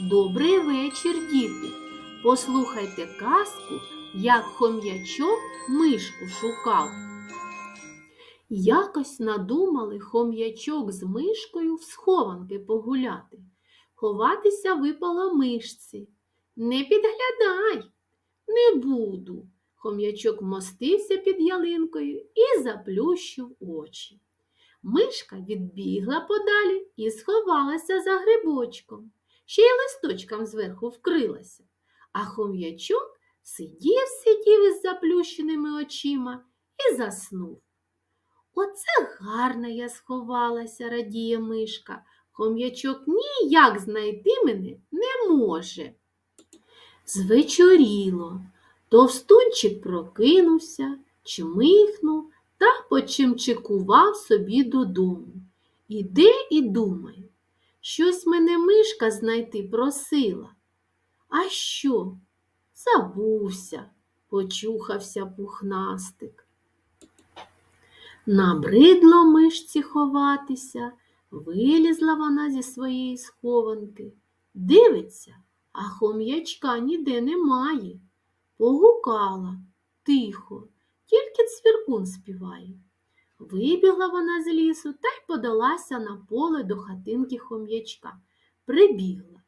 Добрий вечір, діти. Послухайте казку, як хом'ячок мишку шукав. Якось надумали хом'ячок з мишкою в схованки погуляти. Ховатися випало мишці. Не підглядай, не буду. Хом'ячок мостився під ялинкою і заплющив очі. Мишка відбігла подалі і сховалася за грибочком, ще й листочком зверху вкрилася. А хом'ячок сидів, сидів із заплющеними очима і заснув. Оце гарно я сховалася, радіє мишка. Хом'ячок ніяк знайти мене не може. Звечоріло. Товстунчик прокинувся, чмихнув та почимчикував собі додому. Іде і думає, щось мене мишка знайти просила. А що? Забувся, почухався пухнастик. Набридло мишці ховатися, вилізла вона зі своєї схованки. Дивиться, а хом'ячка ніде немає. Погукала тихо, тільки цвіркун співає. Вибігла вона з лісу та й подалася на поле до хатинки хом'ячка. Прибігла.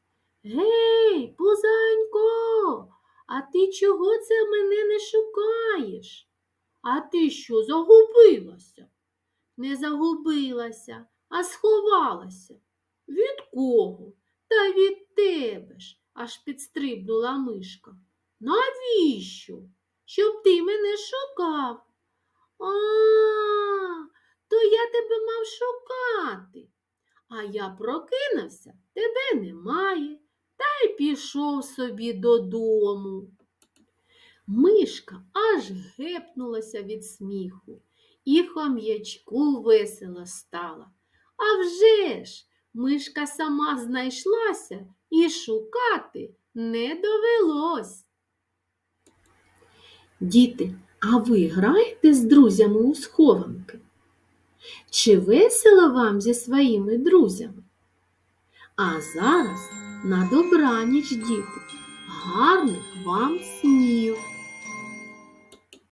Гей, пузанько, а ти чого це мене не шукаєш? А ти що загубилася? Не загубилася, а сховалася. Від кого? Та від тебе ж, аж підстрибнула мишка. Навіщо? Щоб ти мене шукав. А, то я тебе мав шукати. А я прокинувся, тебе немає, та й пішов собі додому. Мишка аж гепнулася від сміху, і хом'ячку весело стало. А вже ж, мишка сама знайшлася і шукати не довелось. Діти, а ви граєте з друзями у схованки? Чи весело вам зі своїми друзями? А зараз на добраніч, діти, гарних вам снів!